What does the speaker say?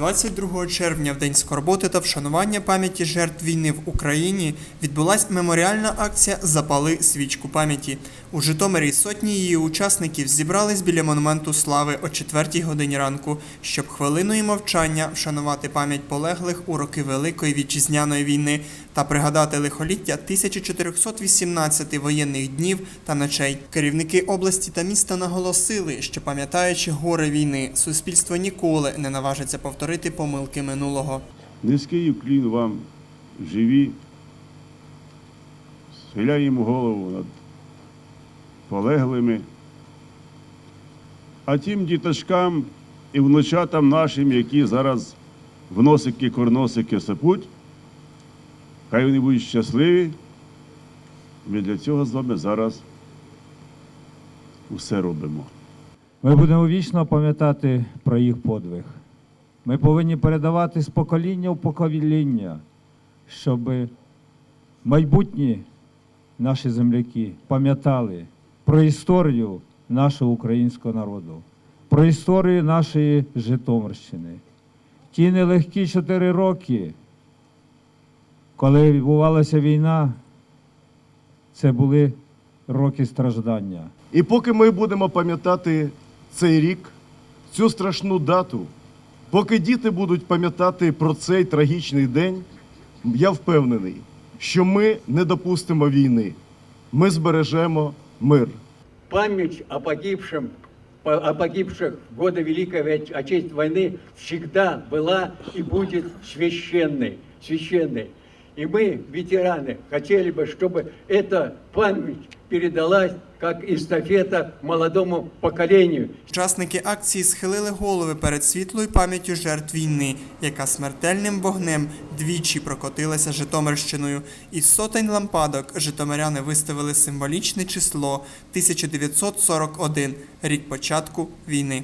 22 червня, в день скорботи та вшанування пам'яті жертв війни в Україні, відбулася меморіальна акція Запали свічку пам'яті. У Житомирі сотні її учасників зібрались біля монументу слави о 4 годині ранку, щоб хвилиною мовчання вшанувати пам'ять полеглих у роки Великої вітчизняної війни та пригадати лихоліття 1418 воєнних днів та ночей. Керівники області та міста наголосили, що пам'ятаючи горе війни, суспільство ніколи не наважиться повторити помилки минулого. Низький уклін вам живі. Схиляємо голову над полеглими. А тим діточкам і внучатам нашим, які зараз в носики, корносики сипуть, хай вони будуть щасливі. Ми для цього з вами зараз усе робимо. Ми будемо вічно пам'ятати про їх подвиг. Ми повинні передавати з покоління в покоління, щоб майбутні наші земляки пам'ятали про історію нашого українського народу, про історію нашої Житомирщини. Ті нелегкі чотири роки, коли відбувалася війна, це були роки страждання. І поки ми будемо пам'ятати цей рік, цю страшну дату, поки діти будуть пам'ятати про цей трагічний день, я впевнений, що ми не допустимо війни. Ми збережемо мир. память о погибшем, по- о погибших в годы Великой Вой- Отечественной войны всегда была и будет священной, священной. И мы, ветераны, хотели бы, чтобы эта память передалась как эстафета молодому поколению. Учасники акції схилили голови перед світлою пам'яттю жертв війни, яка смертельним вогнем двічі прокотилася Житомирщиною. Із сотень лампадок житомиряни виставили символічне число 1941 – рік початку війни.